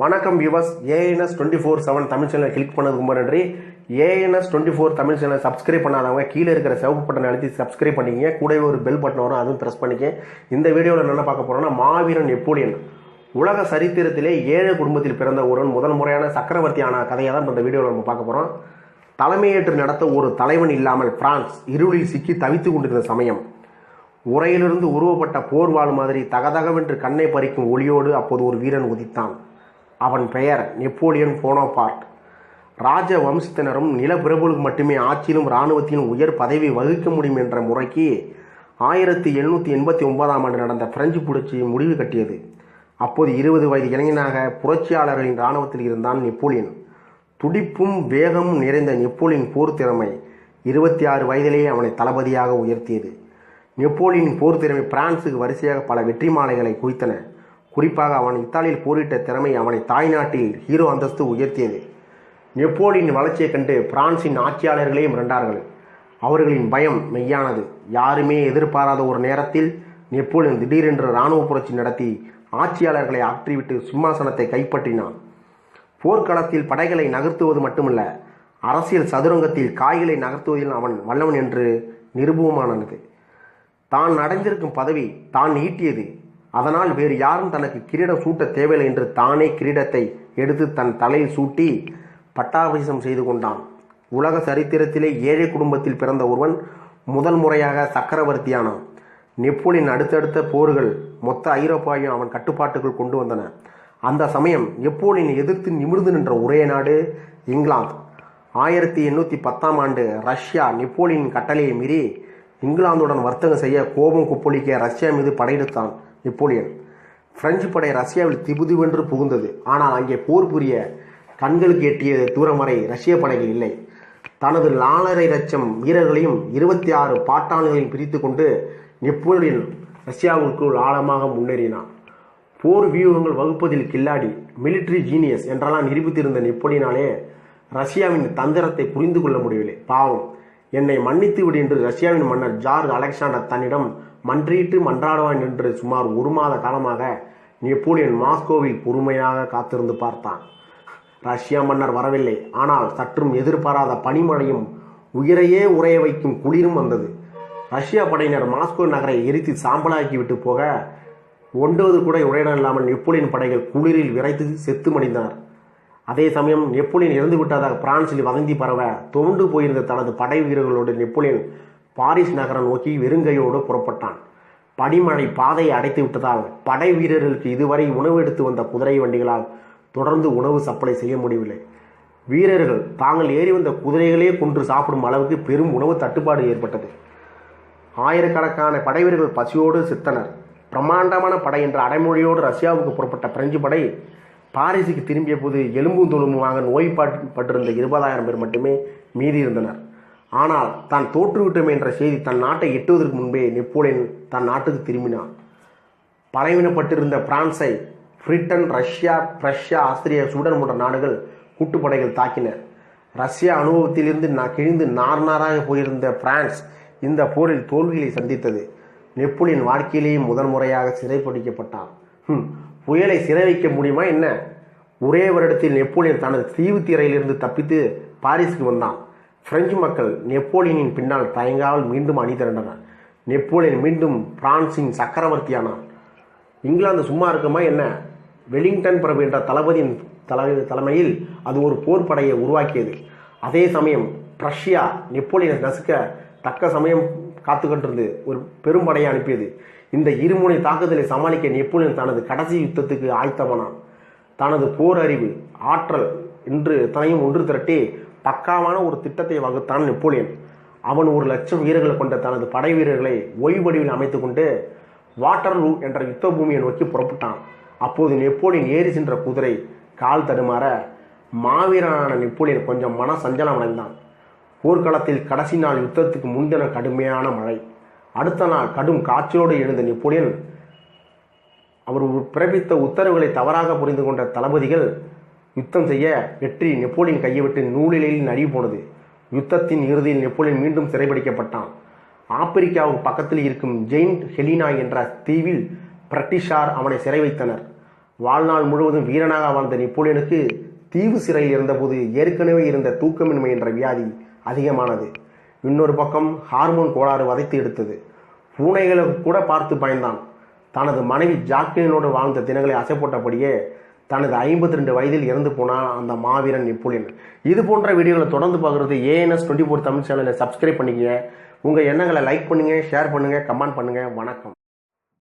வணக்கம் viewers ANS twenty four seven Tamil சேனலை click பண்ணதுக்கு ரொம்ப நன்றி. ஏஎன்எஸ் டுவெண்ட்டி ஃபோர் தமிழ் சேனலை சப்ஸ்கிரைப் பண்ணாதவங்க கீழே இருக்கிற சிவப்பு பட்டன் அழுத்தி சப்ஸ்கிரைப் பண்ணிக்கங்க. கூடவே ஒரு பெல் பட்டன் வரும் அதுவும் ப்ரெஸ் பண்ணிக்க இந்த வீடியோவில் என்ன பார்க்க போகிறோம்னா மாவீரன் நெப்போலியன். உலக சரித்திரத்திலே ஏழு குடும்பத்தில் பிறந்த ஒருவன் முதல் முறையான சக்கரவர்த்தியான கதையை தான் இந்த வீடியோவில் நம்ம பார்க்க போகிறோம் தலைமையேற்று நடத்த ஒரு தலைவன் இல்லாமல் பிரான்ஸ் இருளில் சிக்கி தவித்துக் கொண்டிருந்த சமயம். உரையிலிருந்து உருவப்பட்ட போர்வாள் மாதிரி தகதகவென்று கண்ணை பறிக்கும் ஒளியோடு அப்போது ஒரு வீரன் உதித்தான். அவன் பெயர் நெப்போலியன் போனோபார்ட். ராஜ வம்சத்தினரும் நிலப்பிரபுகளுக்கு மட்டுமே ஆட்சியிலும் இராணுவத்திலும் உயர் பதவி வகிக்க முடியும் என்ற முறைக்கு ஆயிரத்தி எழுநூற்றி எண்பத்தி ஒன்பதாம் ஆண்டு நடந்த பிரெஞ்சு புரட்சி முடிவு கட்டியது. அப்போது இருபது வயது இளைஞனாக புரட்சியாளர்களின் இராணுவத்தில் இருந்தான் நெப்போலியன். துடிப்பும் வேகமும் நிறைந்த நெப்போலியன் போர் திறமை இருபத்தி ஆறு வயதிலேயே அவனை தளபதியாக உயர்த்தியது. நெப்போலியன் போர் திறமை பிரான்சுக்கு வரிசையாக பல வெற்றி மாலைகளை குவித்தன. குறிப்பாக அவன் இத்தாலியில் போரிட்ட திறமை அவனை தாய்நாட்டில் ஹீரோ அந்தஸ்து உயர்த்தியது. நெப்போலியின் வளர்ச்சியைக் கண்டு பிரான்சின் ஆட்சியாளர்களே மிரண்டார்கள். அவர்களின் பயம் மெய்யானது. யாருமே எதிர்பாராத ஒரு நேரத்தில் நெப்போலியன் திடீரென்று இராணுவ புரட்சி நடத்தி ஆட்சியாளர்களை ஆற்றிவிட்டு சிம்மாசனத்தை கைப்பற்றினான். போர்க்களத்தில் படைகளை நகர்த்துவது மட்டுமல்ல அரசியல் சதுரங்கத்தில் காய்களை நகர்த்துவதில் அவன் வல்லவன் என்று நிரூபமானது தான் அடைந்திருக்கும் பதவி தான் ஈட்டியது. அதனால் வேறு யாரும் தனக்கு கிரீடம் சூட்ட தேவையில்லை என்று தானே கிரீடத்தை எடுத்து தன் தலையில் சூட்டி பட்டாபிஷம் செய்து கொண்டான். உலக சரித்திரத்திலே ஏழை குடும்பத்தில் பிறந்த ஒருவன் முதல் முறையாக சக்கரவர்த்தியானான். நெப்போலியன் அடுத்தடுத்த போர்கள் மொத்த ஐரோப்பாவையும் அவன் கட்டுப்பாட்டுக்குள் கொண்டு வந்தன. அந்த சமயம் நெப்போலியனை எதிர்த்து நிமிர்ந்து நின்ற ஒரே நாடு இங்கிலாந்து. ஆயிரத்தி எண்ணூற்றி பத்தாம் ஆண்டு ரஷ்யா நெப்போலியன் கட்டளையை மீறி இங்கிலாந்துடன் வர்த்தகம் செய்ய கோபம் குப்பொழிக்க ரஷ்யா மீது படையெடுத்தான். நெப்போலியன். பிரெஞ்சு படை ரஷ்யாவில் திபுதிவென்று புகுந்தது. ஆனால் அங்கே போர் புரிய கண்களுக்கு எட்டிய தூரம் வரை ரஷ்ய படைகள் இல்லை. தனது நாலரை லட்சம் வீரர்களையும் இருபத்தி ஆறு பாட்டாளிகளையும் பிரித்து கொண்டு நெப்போலியன் ரஷ்யாவுக்குள் ஆழமாக முன்னேறினான். போர் வியூகங்கள் வகுப்பதில் கில்லாடி மிலிட்ரி ஜீனியஸ் என்றெல்லாம் நிரூபித்திருந்த நெப்போலியனாலே ரஷ்யாவின் தந்திரத்தை புரிந்து கொள்ள முடியவில்லை. பாவம். என்னை மன்னித்து விடு என்று ரஷ்யாவின் மன்னர் ஜார்ஜ் அலெக்சாண்டர் தன்னிடம் மன்றிட்டு மன்றாடுவான் என்று சுமார் ஒரு மாத காலமாக நெப்போலியன் மாஸ்கோவில் பொறுமையாக காத்திருந்து பார்த்தான். ரஷ்யா மன்னர் வரவில்லை. ஆனால் சற்றும் எதிர்பாராத பனிமழையும் உயிரையே உறைய வைக்கும் குளிரும் வந்தது. ரஷ்யா படையினர் மாஸ்கோ நகரை எரித்து சாம்பலாக்கிவிட்டு போக ஒன்றுவது கூட உரையிடம் இல்லாமல் நெப்போலியன் படைகள் குளிரில் விரைத்து செத்து மடிந்தனர் அதே சமயம் நெப்போலியன் இறந்து விட்டதாக பிரான்சில் வதந்தி பரவ தோண்டு போயிருந்த தனது படை வீரர்களோடு நெப்போலியன் பாரிஸ் நகரம் நோக்கி வெறுங்கையோடு புறப்பட்டான். பனிமழை பாதையை அடைத்து விட்டதால் படை வீரர்களுக்கு இதுவரை உணவு எடுத்து வந்த குதிரை வண்டிகளால் தொடர்ந்து உணவு சப்ளை செய்ய முடியவில்லை. வீரர்கள் தாங்கள் ஏறி வந்த குதிரைகளே கொன்று சாப்பிடும் அளவுக்கு பெரும் உணவு தட்டுப்பாடு ஏற்பட்டது. ஆயிரக்கணக்கான படை வீரர்கள் பசியோடு சித்தனர். பிரம்மாண்டமான படை என்ற அடைமொழியோடு ரஷ்யாவுக்கு புறப்பட்ட பிரெஞ்சு படை பாரிஸுக்கு திரும்பிய போது எலும்பும் தொழும்புமாக நோய்பட்டிருந்த இருபதாயிரம் பேர் மட்டுமே மீதி இருந்தனர். ஆனால் தான் தோற்றுவிட்டோம் என்ற செய்தி தன் நாட்டை எட்டுவதற்கு முன்பே நெப்போலியன் தன் நாட்டுக்கு திரும்பினான். பலவீனப்பட்டிருந்த பிரான்ஸை Britain Russia Prussia Austria Sweden போன்ற நாடுகள் கூட்டுப்படைகள் தாக்கின. ரஷ்யா அனுபவத்திலிருந்து நான் கிழிந்து நார் நாராக போயிருந்த பிரான்ஸ் இந்த போரில் தோல்விகளை சந்தித்தது. நெப்போலியன் வாழ்க்கையிலேயே முதல் முறையாக சிறைப்பிடிக்கப்பட்டான் புயலை சிறை வைக்க முடியுமா என்ன? ஒரே வருடத்தில் நெப்போலியன் தனது தீவு திரையிலிருந்து தப்பித்து பாரிஸுக்கு வந்தான். பிரெஞ்சு மக்கள் நெப்போலியனின் பின்னால் தயங்காமல் மீண்டும் அணி திரண்டனர் நெப்போலியன் மீண்டும் பிரான்சின் சக்கரவர்த்தியானான். இங்கிலாந்து சும்மா இருக்குமா என்ன? வெலிங்டன் பிரபு என்ற தளபதியின் தலை தலைமையில் அது ஒரு போர் படையை உருவாக்கியது. அதே சமயம் பிரஷ்யா நெப்போலியனை நசுக்க தக்க சமயம் காத்துக்கொண்டிருந்து ஒரு பெரும் படையை அனுப்பியது. இந்த இருமுனை தாக்குதலை சமாளிக்க நெப்போலியன் தனது கடைசி யுத்தத்துக்கு ஆயத்தமானான். தனது போர் அறிவு ஆற்றல் என்று தனையும் ஒன்று திரட்டி பக்காவான ஒரு திட்டத்தை வகுத்தான் நெப்போலியன். அவன் ஒரு லட்சம் வீரர்களை கொண்ட தனது படை வீரர்களை ஓய்வடிவில் அமைத்து கொண்டு வாட்டர்லூ என்ற யுத்த பூமியை நோக்கி புறப்பட்டான். அப்போது நெப்போலியன் ஏறி சென்ற குதிரை கால் தடுமாற மாவீரனான நெப்போலியன் கொஞ்சம் மன சஞ்சலம் அடைந்தான் போர்க்களத்தில் கடைசி நாள் யுத்தத்துக்கு முன்தின கடுமையான மழை. அடுத்த நாள் கடும் காய்ச்சலோடு எழுந்த நெப்போலியன் அவர் பிறப்பித்த உத்தரவுகளை தவறாக புரிந்து கொண்ட தளபதிகள் யுத்தம் செய்ய வெற்றி நெப்போலியன் கையை விட்டு நூலிலையில் நழுவி போனது. யுத்தத்தின் இறுதியில் நெப்போலியன் மீண்டும் சிறைபிடிக்கப்பட்டான். ஆப்பிரிக்காவுக்கு பக்கத்தில் இருக்கும் ஜெயின்ட் ஹெலினா என்ற தீவில் பிரிட்டிஷார் அவனை சிறை வைத்தனர். வாழ்நாள் முழுவதும் வீரனாக வாழ்ந்த நெப்போலியனுக்கு தீவு சிறையில் இருந்தபோது ஏற்கனவே இருந்த தூக்கமின்மை என்ற வியாதி அதிகமானது. இன்னொரு பக்கம் ஹார்மோன் கோளாறு வதைத்து எடுத்தது. பூனைகளை கூட பார்த்து பயந்தான். தனது மனைவி ஜாக்லினோடு வாழ்ந்த தினங்களை அசைப்போட்டபடியே தனது ஐம்பத்தி ரெண்டு வயதில் இறந்து போனான் அந்த மாவீரன் நெப்போலியன். இது போன்ற வீடியோகளை தொடர்ந்து பார்க்குறது ஏஎன்எஸ் டுவெண்ட்டி ஃபோர் தமிழ் சேனலை சப்ஸ்கிரைப் பண்ணிக்கங்க. உங்கள் எண்ணங்களை லைக் பண்ணுங்கள் ஷேர் பண்ணுங்கள் கமெண்ட் பண்ணுங்கள் வணக்கம்.